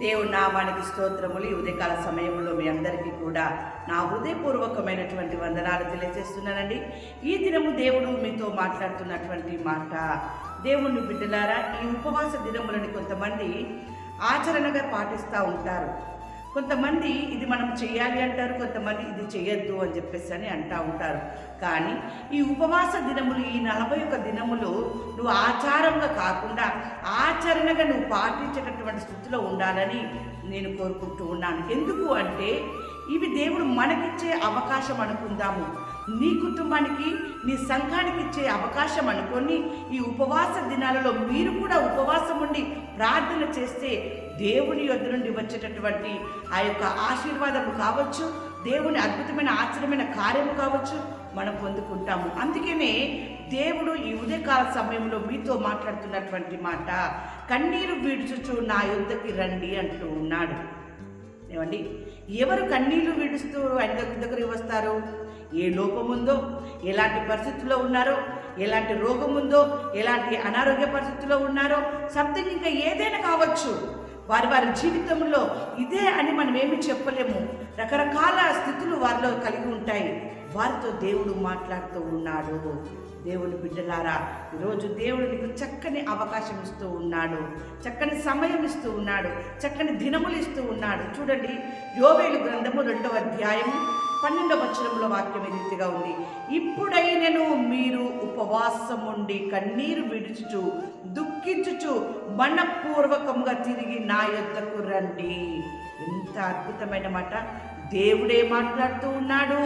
దేవుడి నామానికి స్తోత్రములు. ఈ ఉదయకాల సమయంలో మీ అందరికీ కూడా నా హృదయపూర్వకమైనటువంటి వందనాలు తెలియజేస్తున్నానండి. ఈ దినము దేవుడు మీతో మాట్లాడుతున్నటువంటి మాట. దేవుణ్ణి బిడ్డలారా ఈ ఉపవాస దినములను కొంతమంది ఆచరణగా పాటిస్తూ ఉంటారు. కొంతమంది ఇది మనం చేయాలి అంటారు కొంతమంది ఇది చేయొద్దు అని చెప్పేసి అని అంటూ ఉంటారు. కానీ ఈ ఉపవాస దినములు ఈ నలభై ఒక్క దినములు నువ్వు ఆచారంగా కాకుండా ఆచరణగా నువ్వు పాటించేటటువంటి స్థితిలో ఉండాలని నేను కోరుకుంటూ ఉన్నాను. ఎందుకు అంటే ఇవి దేవుడు మనకిచ్చే అవకాశం అనుకుందాము. నీ కుటుంబానికి నీ సంఘానికి ఇచ్చే అవకాశం అనుకొని ఈ ఉపవాస దినాలలో మీరు కూడా ఉపవాసం ఉండి ప్రార్థన చేస్తే దేవుని యొద్ నుండి వచ్చేటటువంటి ఆ యొక్క ఆశీర్వాదము కావచ్చు దేవుని అద్భుతమైన ఆశ్చర్యమైన కార్యము కావచ్చు మనం పొందుకుంటాము. అందుకనే దేవుడు ఈ ఉదయకాల సమయంలో మీతో మాట్లాడుతున్నటువంటి మాట కన్నీరు విడుచుచు నా యుద్ధకి రండి అంటూ ఉన్నాడు. ఏమండి? ఎవరు కన్నీళ్ళు విడుస్తూ ఆయన దగ్గర దగ్గరికి వస్తారు? ఏ లోపముందో? ఎలాంటి పరిస్థితుల్లో ఉన్నారో? ఎలాంటి రోగం ఉందో ఎలాంటి అనారోగ్య పరిస్థితుల్లో ఉన్నారో సంథింగ్ ఇంకా ఏదైనా కావచ్చు. వారి వారి జీవితంలో ఇదే అని మనం ఏమి చెప్పలేము. రకరకాల స్థితులు వారిలో కలిగి ఉంటాయి. వారితో దేవుడు మాట్లాడుతూ ఉన్నాడు. దేవుని బిడ్డలారా ఈరోజు దేవుడు నీకు చక్కని అవకాశం ఇస్తూ ఉన్నాడు. చక్కని సమయం ఇస్తూ ఉన్నాడు. చక్కని దినములు ఇస్తూ ఉన్నాడు. చూడండి యోవేలు గ్రంథము రెండవ అధ్యాయము పన్నెండవ వచనంలో వాక్యం రీతిగా ఉంది? ఇప్పుడైనను మీరు ఉపవాసం ఉండి కన్నీరు విడుచుచు దుఃఖించుచు మనపూర్వకంగా తిరిగి నా యొద్దకు రండి. ఎంత అద్భుతమైన మాట. దేవుడే మాట్లాడుతూ ఉన్నాడు.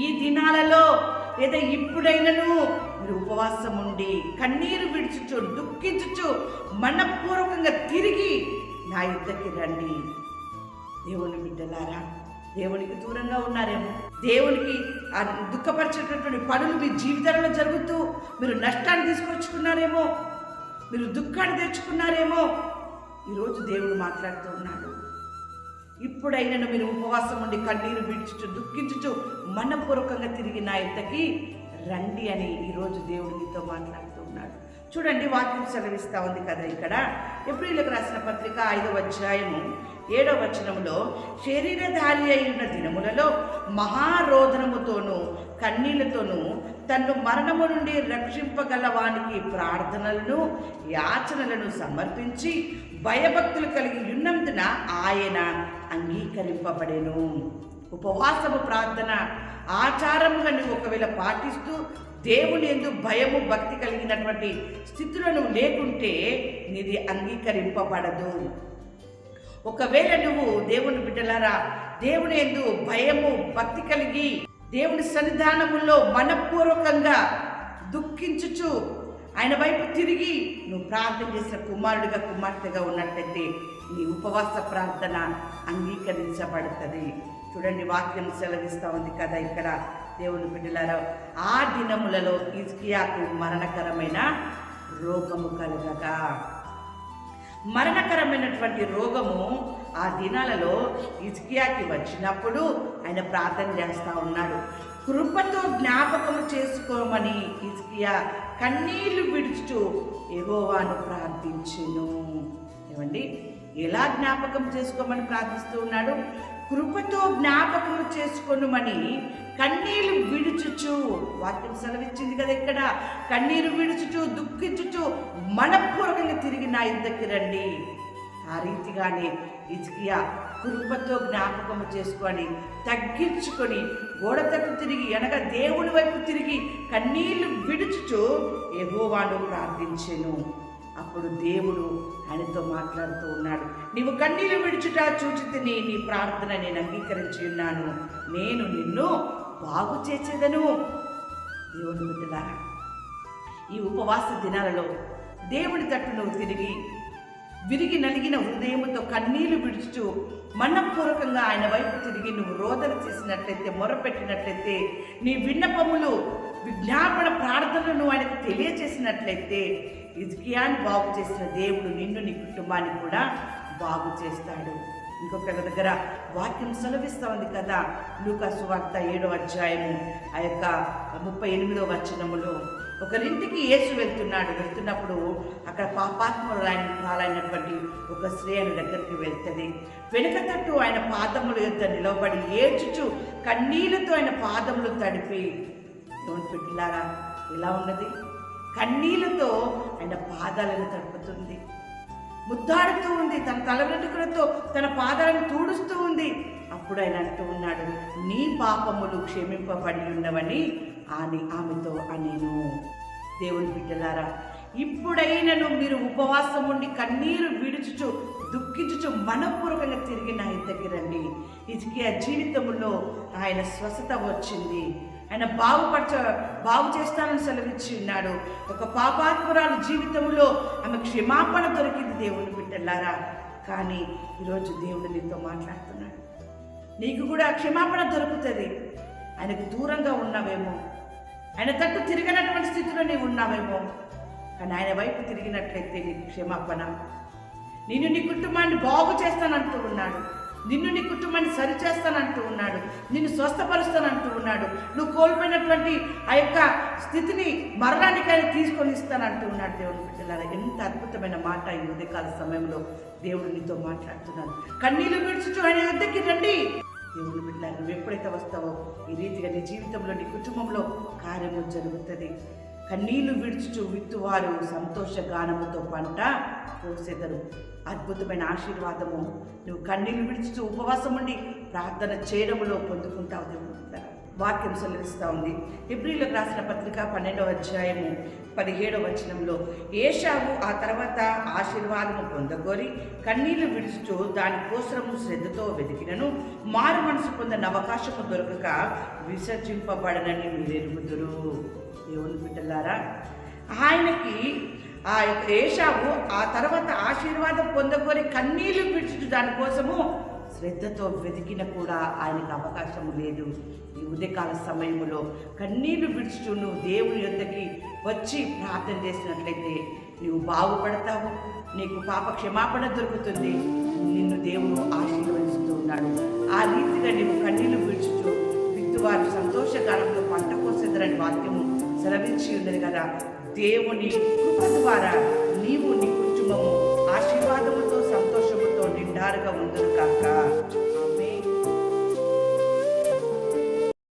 ఈ దినాలలో లేదా ఇప్పుడైనను మీరు ఉపవాసం ఉండి కన్నీరు విడుచుచు దుఃఖించుచు మనపూర్వకంగా తిరిగి నా యుద్ధకి రండి. దేవుని బిడ్డలారా దేవునికి దూరంగా ఉన్నారేమో. దేవునికి ఆ దుఃఖపరిచేటటువంటి పనులు మీ జీవితంలో జరుగుతూ మీరు నష్టాన్ని తీసుకొచ్చుకున్నారేమో మీరు దుఃఖాన్ని తెచ్చుకున్నారేమో ఈరోజు దేవుడు మాట్లాడుతూ ఉన్నాడు. ఇప్పుడైనను మీరు ఉపవాసం ఉండి కన్నీరు విడిచుచు దుఃఖించుచు మనపూర్వకంగా తిరిగి నా ఇంతకి రండి అని ఈరోజు దేవుడు మీతో మాట్లాడుతూ ఉన్నాడు. చూడండి వాక్యం సెలవిస్తూ ఉంది కదా ఇక్కడ. ఎప్రిల్కి రాసిన పత్రిక ఐదవ అధ్యాయము ఏడవ వచనంలో శరీరధారి అయిన దినములలో మహారోధనముతోనూ కన్నీళ్ళతోనూ తన్ను మరణము నుండి రక్షింపగల వానికి ప్రార్థనలను యాచనలను సమర్పించి భయభక్తులు కలిగి ఉన్నందున ఆయన అంగీకరింపబడెను. ఉపవాసము ప్రార్థన ఆచారముగా నువ్వు ఒకవేళ పాటిస్తూ దేవుని ఎందు భయము భక్తి కలిగినటువంటి స్థితులను లేకుంటే నీది అంగీకరింపబడదు. ఒకవేళ నువ్వు దేవుని బిడ్డలారా దేవుని ఎందు భయము భక్తి కలిగి దేవుని సన్నిధానములో మనపూర్వకంగా దుఃఖించుచు ఆయన వైపు తిరిగి నువ్వు ప్రార్థన చేసిన కుమారుడిగా కుమార్తెగా ఉన్నట్లయితే నీ ఉపవాస ప్రార్థన అంగీకరించబడుతుంది. చూడండి వాక్యం సెలవిస్తూ ఉంది కదా ఇక్కడ. దేవుని బిడ్డలారా ఆ దినములలో ఇజ్కియాకు మరణకరమైన రోగము కలగగా. మరణకరమైనటువంటి రోగము ఆ దినాలలో ఇజ్కియాకి వచ్చినప్పుడు ఆయన ప్రార్థన చేస్తూ ఉన్నాడు. కృపతో జ్ఞాపకం చేసుకోమని ఇజ్కియా కన్నీళ్ళు విడుచుతూ ఎగోవాను ప్రార్థించును. ఏమండి? ఎలా జ్ఞాపకం చేసుకోమని ప్రార్థిస్తూ ఉన్నాడు? కృపతో జ్ఞాపకం చేసుకొనుమని కన్నీళ్ళు విడుచుచు వాక్యం సెలవిచ్చింది కదా ఇక్కడ కన్నీరు విడుచుచు దుఃఖించుచు మనపూర్వకంగా తిరిగి నా ఇద్దరికి రండి. ఆ రీతిగానే ఇజ్కియా కృపతో జ్ఞాపకము చేసుకొని తగ్గించుకొని గోడతకు తిరిగి అనగా దేవుని వైపు తిరిగి కన్నీళ్ళు విడుచుచు ఎగోవాను ప్రార్థించెను. అప్పుడు దేవుడు ఆయనతో మాట్లాడుతూ ఉన్నాడు. నీవు కన్నీళ్ళు విడుచుట చూచితిని నీ ప్రార్థన నేను అంగీకరించి ఉన్నాను. నేను నిన్ను బాగు చేసేదను. దేవుని బిడ్డలారా ఈ ఉపవాస దినాలలో దేవుడి తట్టు నువ్వు తిరిగి విరిగి నలిగిన హృదయముతో కన్నీళ్ళు విడుచుతూ మనపూర్వకంగా ఆయన వైపు తిరిగి నువ్వు రోదన చేసినట్లయితే మొరపెట్టినట్లయితే నీ విన్నపములు విజ్ఞాపన ప్రార్థనలు ఆయనకు తెలియచేసినట్లయితే ఇజ్కియాన్ని బాగు చేసిన దేవుడు నిన్ను నీ కుటుంబాన్ని కూడా బాగు చేస్తాడు. ఇంకొక దగ్గర వాక్యం సెలవిస్తూ ఉంది కదా. లూకా సువార్త ఏడో అధ్యాయము ఆ యొక్క ముప్పై ఎనిమిదో వచనములో ఒకరింటికి యేసు వెళ్తున్నాడు. వెళ్తున్నప్పుడు అక్కడ పాపాత్ములైన పాలైనటువంటి ఒక స్త్రీ ఆయన దగ్గరికి వెళ్తుంది. వెనుక తట్టు ఆయన పాదముల యొక్క నిలబడి ఏడ్చుచు కన్నీళ్ళతో ఆయన పాదములు తడిపి దేవుని పెట్టిలారా ఇలా ఉన్నది? కన్నీళ్ళతో ఆయన పాదాలను తడుపుతుంది. ముద్దాడుతూ ఉంది తన తల తన పాదాలను తూడుస్తూ ఉంది. అప్పుడు ఆయన అంటూ ఉన్నాడు నీ పాపములు క్షమింపబడి ఉన్నవని అని ఆమెతో అనేను. దేవుని బిడ్డలారా ఇప్పుడైనను మీరు ఉపవాసం ఉండి కన్నీరు విడుచుచు దుఃఖించుచు మనపూర్వకంగా తిరిగి నా ఇంటికి రండి. ఇదికి జీవితంలో ఆయన స్వస్థత వచ్చింది. ఆయన బాగుపరచ బాగు చేస్తానని సెలవిచ్చి ఉన్నాడు. ఒక పాపాత్మురాలు జీవితంలో ఆమె క్షమాపణ దొరికింది దేవుని బిడ్డలారా. కానీ ఈరోజు దేవుడు నీతో మాట్లాడుతున్నాడు. నీకు కూడా క్షమాపణ దొరుకుతుంది. ఆయనకు దూరంగా ఉన్నావేమో. ఆయన తట్టు తిరిగినటువంటి స్థితిలో నీవు ఉన్నావేమో. కానీ ఆయన వైపు తిరిగినట్లయితే నీకు క్షమాపణ. నేను నీ కుటుంబాన్ని బాగు చేస్తానంటూ ఉన్నాడు. నిన్ను నీ కుటుంబాన్ని సరిచేస్తానంటూ ఉన్నాడు. నిన్ను స్వస్థపరుస్తానంటూ ఉన్నాడు. నువ్వు కోల్పోయినటువంటి ఆ యొక్క స్థితిని మరణానికైనా తీసుకొని ఇస్తానంటూ ఉన్నాడు దేవుని బిడ్డలారా. ఎంత అద్భుతమైన మాట ఈ ఉదయకాల సమయంలో దేవుడు నీతో మాట్లాడుతున్నాడు. కన్నీళ్ళు విడుచుచు ఆయన యుద్ధకి రండి. దేవుని బిడ్డలారా నువ్వు ఎప్పుడైతే వస్తావో ఈ రీతిగా నీ జీవితంలో నీ కుటుంబంలో కార్యము జరుగుతుంది. కన్నీళ్ళు విడుచుచు విత్తువారు సంతోషగానముతో పంట కోసెదరు. అద్భుతమైన ఆశీర్వాదము. నువ్వు కన్నీళ్ళు విడుచుచు ఉపవాసం ఉండి ప్రార్థన చేయడంలో పొందుకుంటావు వాక్యం సెలవిస్తూ ఉంది. ఎబ్రిలకు రాసిన పత్రిక పన్నెండవ అధ్యాయము పదిహేడవ వచనంలో ఏషావు ఆ తర్వాత ఆశీర్వాదము పొందగోరి కన్నీళ్ళు విడుచుచు దాని కోసరము శ్రద్ధతో వెతికినను. మారు మనసు పొందిన అవకాశము దొరకక విసర్జింపబడనని మీరు ఎరుగుదురు దేవుని బిడ్డలారా ఆయనకి ఆ యొక్క ఏషావు ఆ తర్వాత ఆశీర్వాదం పొందకొని కన్నీళ్ళు విడుచుచు దానికోసము శ్రద్ధతో వెతికిన కూడా ఆయనకు అవకాశం లేదు. ఈ ఉదయకాల సమయంలో కన్నీళ్ళు విడుచుచు నువ్వు దేవుని యొద్దకి వచ్చి ప్రార్థన చేసినట్లయితే నువ్వు బాగుపడతావు నీకు పాప క్షమాపణ దొరుకుతుంది. నిన్ను దేవుడు ఆశీర్వదిస్తూ ఉన్నాడు. ఆ రీతిగా నీవు కన్నీళ్ళు విడుచుచు విత్తువారు సంతోషకాలంలో పంట కోసేదరని వాక్యము సెలవించి ఉన్నది కదా. దేవుని కృప ద్వారా నీవు నీ కుటుంబము ఆశీర్వాదముతో సంతోషముతో నిండారుగా ఉందరు కాక.